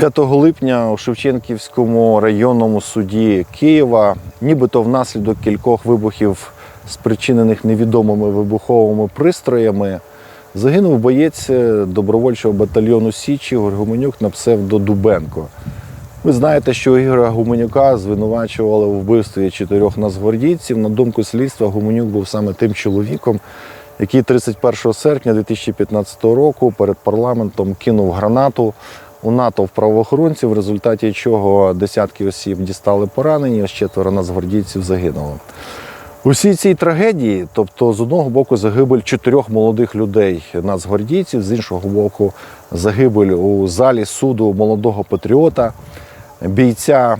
5 липня у Шевченківському районному суді Києва, нібито внаслідок кількох вибухів, спричинених невідомими вибуховими пристроями, загинув боєць добровольчого батальйону Січі Ігор Гуменюк на псевдо Дубенко. Ви знаєте, що Ігоря Гуменюка звинувачували у вбивстві чотирьох нацгвардійців. На думку слідства, Гуменюк був саме тим чоловіком, який 31 серпня 2015 року перед парламентом кинув гранату у натовп правоохоронців, в результаті чого десятки осіб дістали поранені, а ще четверо нацгвардійців загинуло. Усій цій трагедії, тобто з одного боку загибель чотирьох молодих людей нацгвардійців, з іншого боку, загибель у залі суду молодого патріота, бійця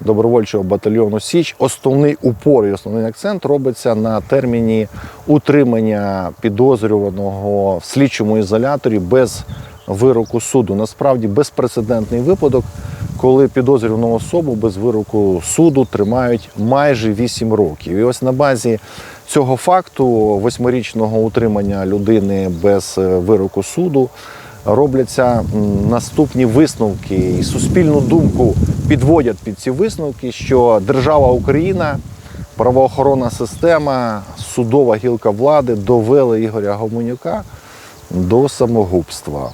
добровольчого батальйону Січ, основний упор і основний акцент робиться на терміні утримання підозрюваного в слідчому ізоляторі без вироку суду. Насправді безпрецедентний випадок, коли підозрювану особу без вироку суду тримають майже 8 років. І ось на базі цього факту восьмирічного утримання людини без е, вироку суду робляться наступні висновки. І суспільну думку підводять під ці висновки, що держава Україна, правоохоронна система, судова гілка влади довели Ігоря Гомонюка до самогубства.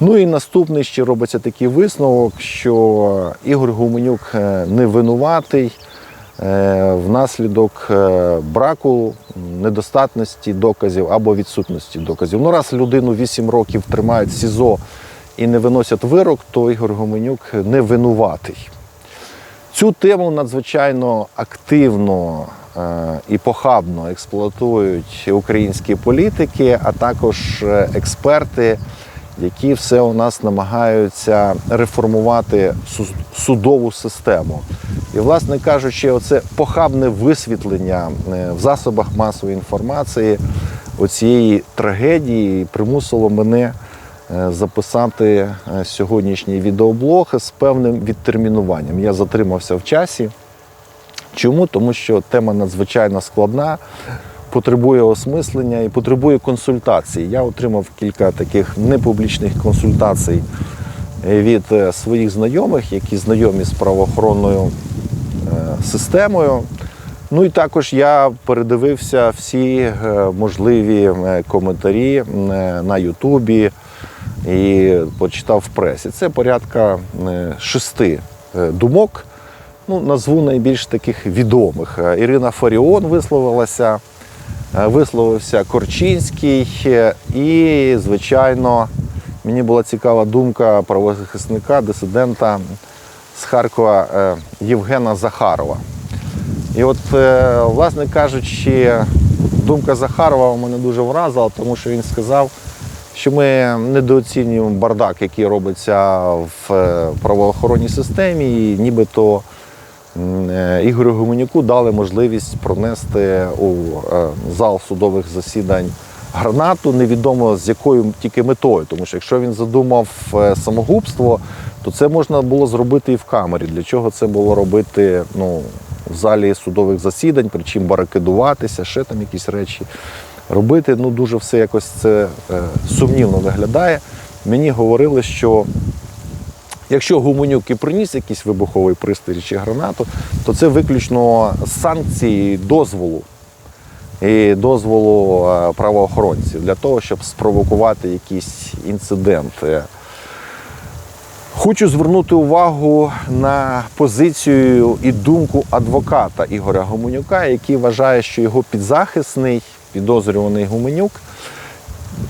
Ну і наступний ще робиться такий висновок, що Ігор Гуменюк е, не винуватий е, внаслідок е, браку недостатності доказів або відсутності доказів. Ну, раз людину 8 років тримають СІЗО і не виносять вирок, то Ігор Гуменюк не винуватий. Цю тему надзвичайно активно і похабно експлуатують українські політики, а також е, експерти, які все у нас намагаються реформувати судову систему. І, власне кажучи, оце похабне висвітлення е, в засобах масової інформації оцієї трагедії примусило мене е, записати е, сьогоднішній відеоблог з певним відтермінуванням. Я затримався в часі. Чому? Тому що тема надзвичайно складна, потребує осмислення і потребує консультацій. Я отримав кілька таких непублічних консультацій е, від е, своїх знайомих, які знайомі з правоохоронною е, системою. Ну і також я передивився всі можливі коментарі на Ютубі і почитав в пресі. Це порядка шести думок. Ну, назву найбільш таких відомих. Е, Ірина Фаріон висловилася, е, висловився Корчинський, е, і, звичайно, мені була цікава думка правозахисника, дисидента з Харкова Євгена Захарова. І от, власне кажучи, думка Захарова мене дуже вразила, тому що він сказав, що ми недооцінюємо бардак, який робиться в правоохоронній системі, і нібито Ігорю Гуменюку дали можливість пронести у е, зал судових засідань гранату, невідомо з якою тільки метою. Тому що якщо він задумав е, самогубство, то це можна було зробити і в камері. Для чого це було робити ну, в залі судових засідань, причому барикадуватися, ще там якісь речі робити. Ну дуже все якось це е, сумнівно виглядає. Мені говорили, що якщо Гуменюк і приніс якийсь вибуховий пристрій чи гранату, то це виключно санкції дозволу і дозволу е, правоохоронців для того, щоб спровокувати якісь інциденти. Хочу звернути увагу на позицію і думку адвоката Ігоря Гуменюка, який вважає, що його підзахисний, підозрюваний Гуменюк,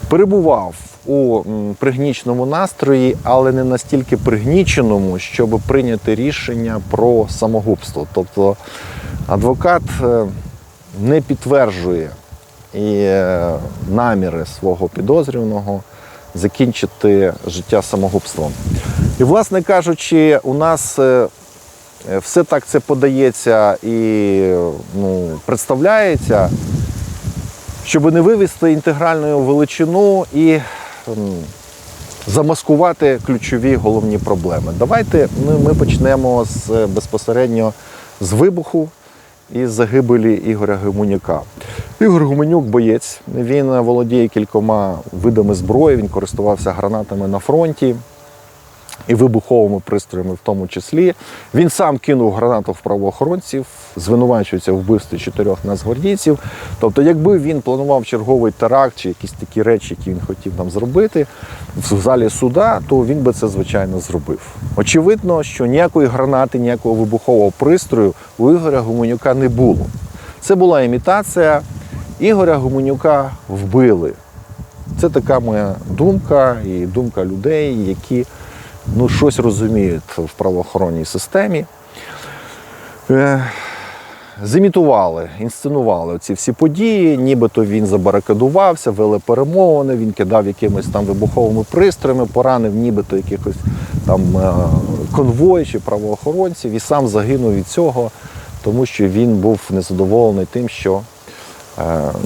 перебував у пригніченому настрої, але не настільки пригніченому, щоб прийняти рішення про самогубство. Тобто адвокат е, не підтверджує і е, наміри свого підозрюваного закінчити життя самогубством. І, власне кажучи, у нас е, все так це подається і ну, представляється, щоб не вивести інтегральну величину і замаскувати ключові головні проблеми. Давайте ми, ми почнемо з е, безпосередньо з вибуху і загибелі Ігоря Гуменюка. Ігор Гуменюк боєць. Він володіє кількома видами зброї, він користувався гранатами на фронті. І вибуховими пристроями, в тому числі. Він сам кинув гранату в правоохоронців, звинувачується в вбивстві чотирьох нацгвардійців. Тобто, якби він планував черговий теракт чи якісь такі речі, які він хотів там зробити в залі суда, то він би це звичайно зробив. Очевидно, що ніякої гранати, ніякого вибухового пристрою у Ігоря Гуменюка не було. Це була імітація. Ігоря Гуменюка вбили. Це така моя думка і думка людей, які ну, щось розуміють в правоохоронній системі. Е, Зімітували, інсценували ці всі події, нібито він забарикадувався, вели перемовини, він кидав якимись там вибуховими пристроями, поранив нібито якихось там е, конвой чи правоохоронців і сам загинув від цього, тому що він був незадоволений тим, що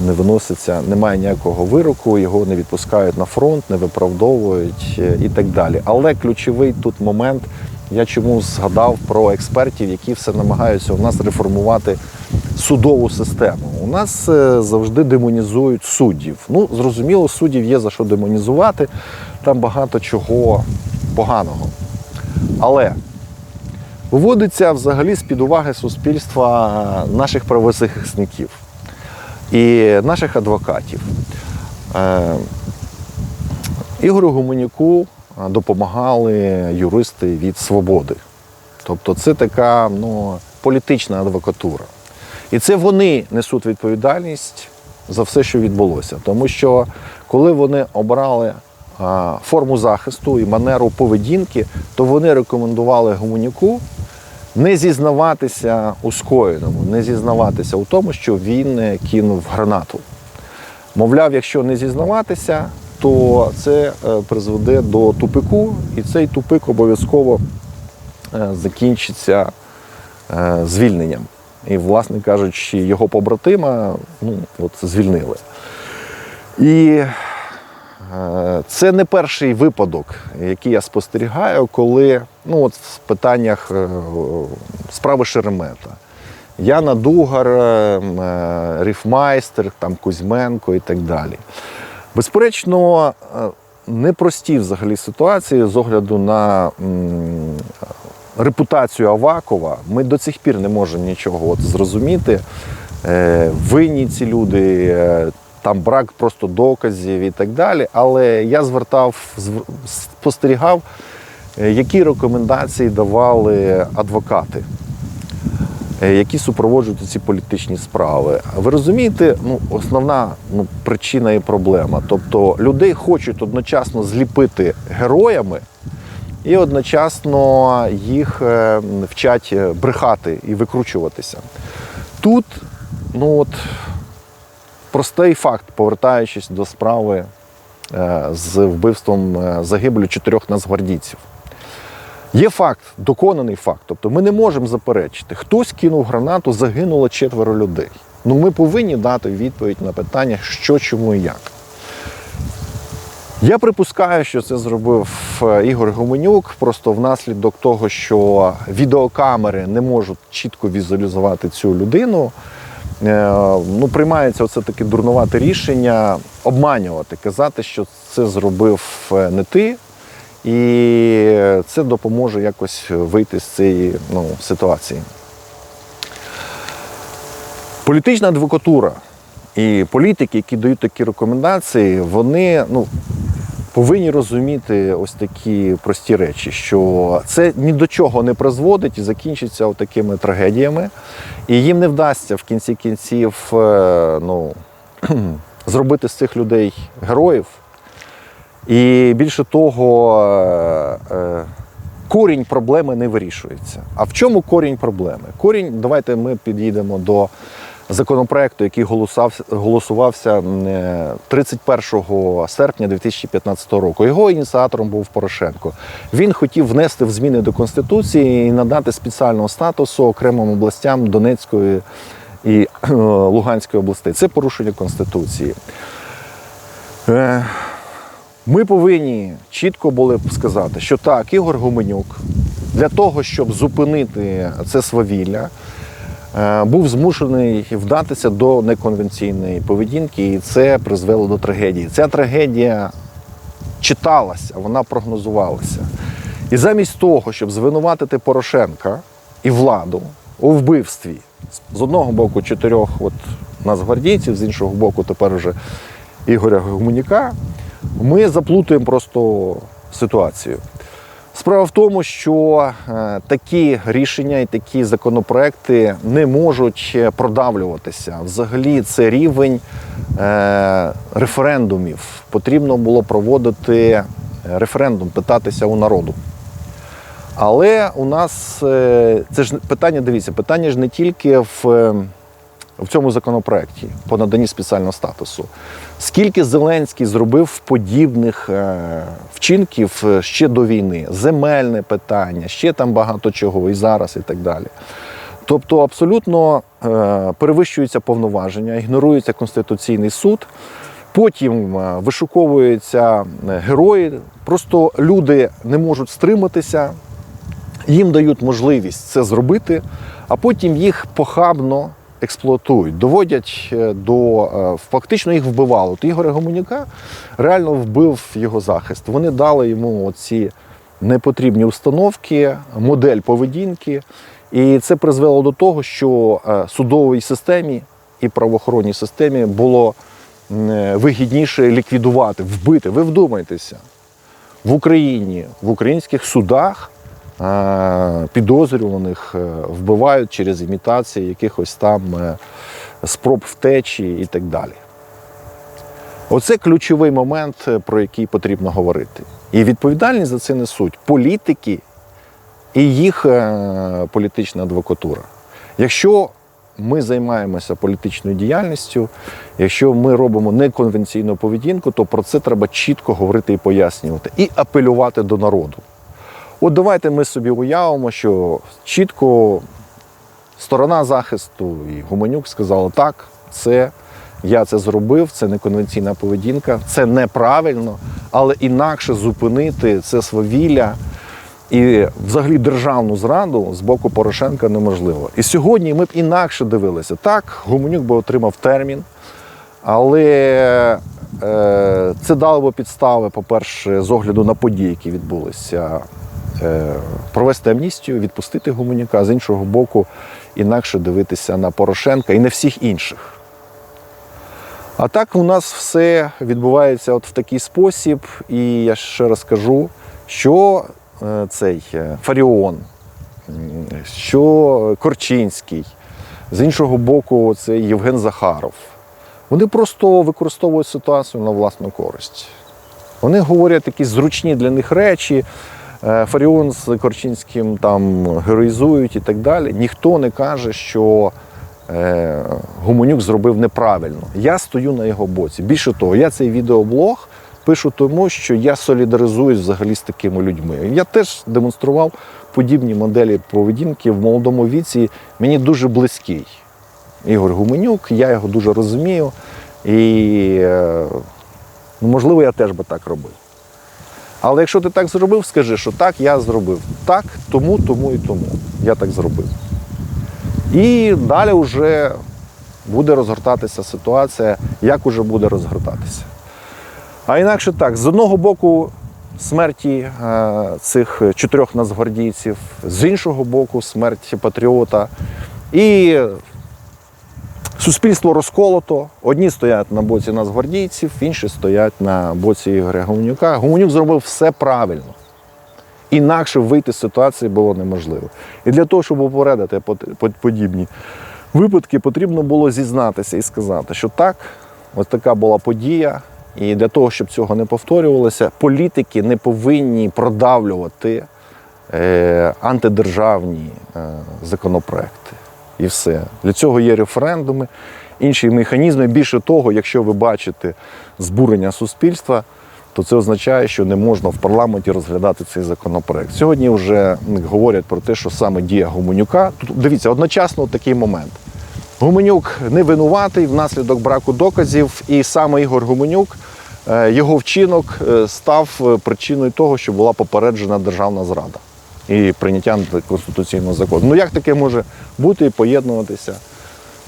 не виноситься, немає ніякого вироку, його не відпускають на фронт, не виправдовують е, і так далі. Але ключовий тут момент, я чому згадав про експертів, які все намагаються у нас реформувати судову систему. У нас е, завжди демонізують суддів. Ну, зрозуміло, суддів є за що демонізувати, там багато чого поганого. Але виводиться взагалі з-під уваги суспільства наших правозахисників і наших адвокатів. Е, Ігорю Гуменюку е, допомагали юристи від свободи. Тобто це така ну, політична адвокатура. І це вони несуть відповідальність за все, що відбулося. Тому що коли вони обрали форму захисту і манеру поведінки, то вони рекомендували Гуменюку не зізнаватися у скоєному, не зізнаватися у тому, що він е, кинув гранату. Мовляв, якщо не зізнаватися, то це е, призведе до тупику, і цей тупик обов'язково е, закінчиться звільненням. І, власне кажучи, його побратима ну, от, звільнили. І це не перший випадок, який я спостерігаю, коли ну, от в питаннях е, справи Шеремета. Яна Дугар, е, е, Ріфмайстер, там Кузьменко і так далі. Безперечно, е, непрості взагалі ситуації з огляду на репутацію Авакова. Ми до цих пір не можемо нічого от зрозуміти. Е, Винні ці люди, е, там брак просто доказів і так далі. Але я звертав, спостерігав, е, які рекомендації давали адвокати е, які супроводжують ці політичні справи. Ви розумієте, ну основна ну, причина і проблема. Тобто людей хочуть одночасно зліпити героями і одночасно їх е, вчать брехати і викручуватися. Тут, ну от простий факт, повертаючись до справи е, з вбивством е, загибелю чотирьох нацгвардійців. Є факт, доконаний факт. Тобто ми не можемо заперечити. Хтось кинув гранату, загинуло четверо людей. Ну ми повинні дати відповідь на питання, що, чому і як. Я припускаю, що це зробив е, Ігор Гуменюк, просто внаслідок того, що відеокамери не можуть чітко візуалізувати цю людину. Е, Ну, приймається оце таке дурнувате рішення обманювати, казати, що це зробив е, не ти, і це допоможе якось вийти з цієї ну, ситуації. Політична адвокатура і політики, які дають такі рекомендації, вони ну, повинні розуміти ось такі прості речі, що це ні до чого не призводить і закінчиться такими трагедіями. І їм не вдасться в кінці кінців е, ну, зробити з цих людей героїв. І більше того, е, е, корінь проблеми не вирішується. А в чому корінь проблеми? Корінь, давайте ми підійдемо до законопроекту, який голосувався, голосувався е, 31 серпня 2015 року. Його ініціатором був Порошенко. Він хотів внести в зміни до Конституції і надати спеціального статусу окремим областям Донецької і е, Луганської областей. Це порушення Конституції. Е, ми повинні чітко були б сказати, що так, Ігор Гуменюк для того, щоб зупинити це свавілля, був змушений вдатися до неконвенційної поведінки, і це призвело до трагедії. Ця трагедія читалася, вона прогнозувалася. І замість того, щоб звинуватити Порошенка і владу у вбивстві з одного боку чотирьох от, нацгвардійців, з іншого боку, тепер вже Ігоря Гуманіка, ми заплутуємо просто ситуацію. Справа в тому, що е, такі рішення і такі законопроекти не можуть е, продавлюватися. Взагалі, це рівень е, референдумів. Потрібно було проводити референдум, питатися у народу. Але у нас це ж питання, дивіться, питання ж не тільки в, в цьому законопроекті по наданні спеціального статусу. Скільки Зеленський зробив подібних е, вчинків е, ще до війни? Земельне питання, ще там багато чого, і зараз, і так далі. Тобто абсолютно е, перевищуються повноваження, ігнорується Конституційний суд. Потім вишуковуються герої. Просто люди не можуть стриматися, їм дають можливість це зробити, а потім їх похабно експлуатують, доводять е, до е, фактично їх вбивало. От Ігоря Гомоняка реально вбив його захист. Вони дали йому оці непотрібні установки, модель поведінки. І це призвело до того, що е, судовій системі і правоохоронній системі було вигідніше ліквідувати, вбити. Ви вдумайтеся, в Україні, в українських судах підозрюваних е, вбивають через імітації якихось там е, спроб втечі і так далі. Оце ключовий момент, е, про який потрібно говорити. І відповідальність за це несуть політики і їх е, політична адвокатура. Якщо ми займаємося політичною діяльністю, якщо ми робимо неконвенційну поведінку, то про це треба чітко говорити і пояснювати, і апелювати до народу. От давайте ми собі уявимо, що чітко сторона захисту і Гуманюк сказали, так, це я це зробив, це неконвенційна поведінка, це неправильно, але інакше зупинити це свавілля і взагалі державну зраду з боку Порошенка неможливо. І сьогодні ми б інакше дивилися. Так, Гуменюк би отримав термін, але е, це дало б підстави, по-перше, з огляду на події, які відбулися, провести амністію, відпустити Гуменюка, а з іншого боку, інакше дивитися на Порошенка і на всіх інших. А так у нас все відбувається от в такий спосіб, і я ще раз кажу, що е, цей е, Фаріон, що Корчинський, з іншого боку, це Євген Захаров. Вони просто використовують ситуацію на власну користь. Вони говорять якісь зручні для них речі. Е, Фаріон з Корчинським там героїзують і так далі. Ніхто не каже, що е, Гуменюк зробив неправильно. Я стою на його боці. Більше того, я цей відеоблог пишу тому, що я солідаризуюсь взагалі з такими людьми. Я теж демонстрував подібні моделі поведінки в молодому віці. Мені дуже близький Ігор Гуменюк, я його дуже розумію. І е, ну, можливо, я теж би так робив. Але якщо ти так зробив, скажи, що так, я зробив. Так, тому, тому і тому. Я так зробив. І далі вже буде розгортатися ситуація, як уже буде розгортатися. А інакше так, з одного боку, смерті е, цих чотирьох нацгвардійців, з іншого боку, смерть патріота. І суспільство розколото. Одні стоять на боці нацгвардійців, інші стоять на боці Ігоря Гуменюка. Гуменюк зробив все правильно. Інакше вийти з ситуації було неможливо. І для того, щоб попередити подібні випадки, потрібно було зізнатися і сказати, що так, ось така була подія. І для того, щоб цього не повторювалося, політики не повинні продавлювати е, антидержавні е, законопроекти. І все. Для цього є референдуми, інші механізми. Більше того, якщо ви бачите збурення суспільства, то це означає, що не можна в парламенті розглядати цей законопроект. Сьогодні вже говорять про те, що саме дія Гуменюка. Тут дивіться, одночасно такий момент. Гуменюк не винуватий внаслідок браку доказів, і саме Ігор Гуменюк, е, його вчинок е, став е, причиною того, що була попереджена державна зрада і прийняття конституційного закону. Ну як таке може бути і поєднуватися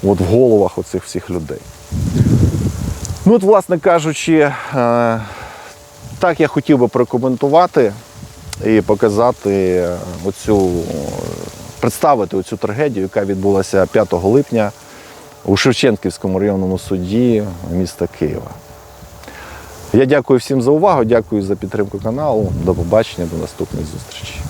от в головах оцих всіх людей? Ну, от, власне кажучи, е, так я хотів би прокоментувати і показати оцю, представити оцю трагедію, яка відбулася 5 липня у Шевченківському районному суді міста Києва. Я дякую всім за увагу, дякую за підтримку каналу. До побачення, до наступних зустрічей.